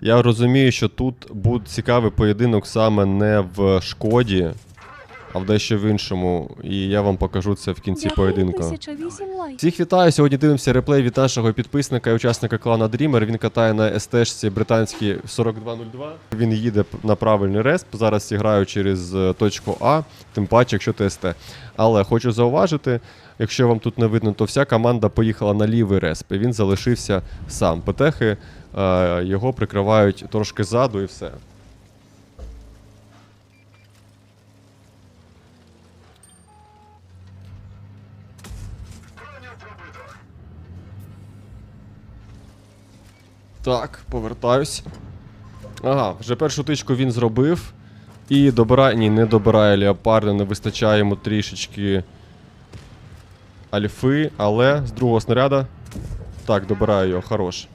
Я розумію, що тут буде цікавий поєдинок саме не в шкоді, а в дещо в іншому. І я вам покажу це в кінці поєдинку. 1008 лайк. Всіх вітаю. Сьогодні дивимося реплей від нашого підписника і учасника клана Dreamer. Він катає на СТ-шці британській 4202. Він їде на правильний респ. Зараз граю через е, точку А, тим паче, якщо ти СТ. Але хочу зауважити, якщо вам тут не видно, то вся команда поїхала на лівий респ, і він залишився сам. Петехи е, його прикривають трошки ззаду і все. Так, повертаюсь. Ага, вже першу тичку він зробив. І добирає. Ні, не добирає леопарда, не вистачає йому трішечки альфи, але з другого снаряда. Так, добираю його, хорош.